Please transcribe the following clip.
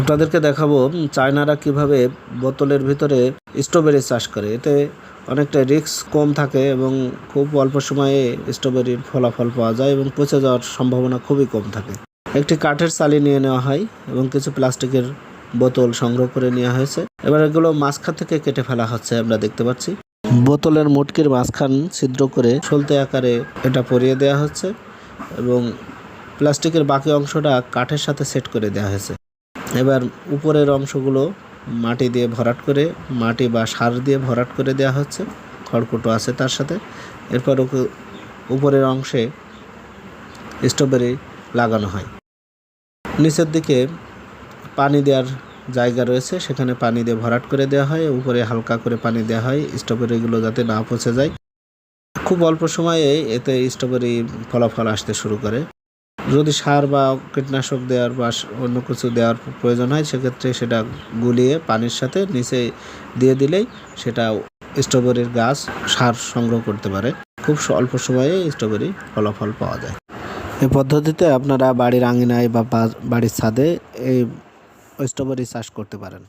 আপনাদেরকে দেখাবো চায়নারা কীভাবে বোতলের ভিতরে স্ট্রবেরি চাষ করে। এতে অনেকটা রিস্ক কম থাকে এবং খুব অল্প সময়ে স্ট্রবেরির ফলাফল পাওয়া যায় এবং পচে যাওয়ার সম্ভাবনা খুবই কম থাকে। একটি কাঠের চালি নিয়ে নেওয়া হয় এবং কিছু প্লাস্টিকের বোতল সংগ্রহ করে নেওয়া হয়েছে। এবার এগুলো মাঝখান থেকে কেটে ফেলা হচ্ছে, আমরা দেখতে পাচ্ছি। বোতলের মুটকির মাঝখান ছিদ্র করে সলতে আকারে এটা পরিয়ে দেওয়া হচ্ছে এবং প্লাস্টিকের বাকি অংশটা কাঠের সাথে সেট করে দেওয়া হয়েছে। এবার উপরের অংশগুলো মাটি দিয়ে ভরাট করে, মাটি বা সার দিয়ে ভরাট করে দেওয়া হচ্ছে। খড়কুটো আছে তার সাথে। এরপর ওকে- উপরের অংশে স্ট্রবেরি লাগানো হয়। নিচের দিকে পানি দেওয়ার জায়গা রয়েছে। সেখানে পানি দিয়ে ভরাট করে দেওয়া হয়। উপরে হালকা করে পানি দেওয়া হয়। স্ট্রবেরিগুলো যাতে না পচে যায়। খুব অল্প সময়ে এতে স্ট্রবেরি ফলাফল আসতে শুরু করে। যদি সার বা কীটনাশক দেওয়ার বা অন্য কিছু দেওয়ার প্রয়োজন হয়, সেক্ষেত্রে সেটা গুলিয়ে পানির সাথে নিচে দিয়ে দিলেই সেটা স্ট্রবেরির গাছ সার সংগ্রহ করতে পারে। খুব অল্প সময়ে স্ট্রবেরি ফলাফল পাওয়া যায়। এই পদ্ধতিতে আপনারা বাড়ির আঙিনায় বা বাড়ির ছাদে এই স্ট্রবেরি চাষ করতে পারেন।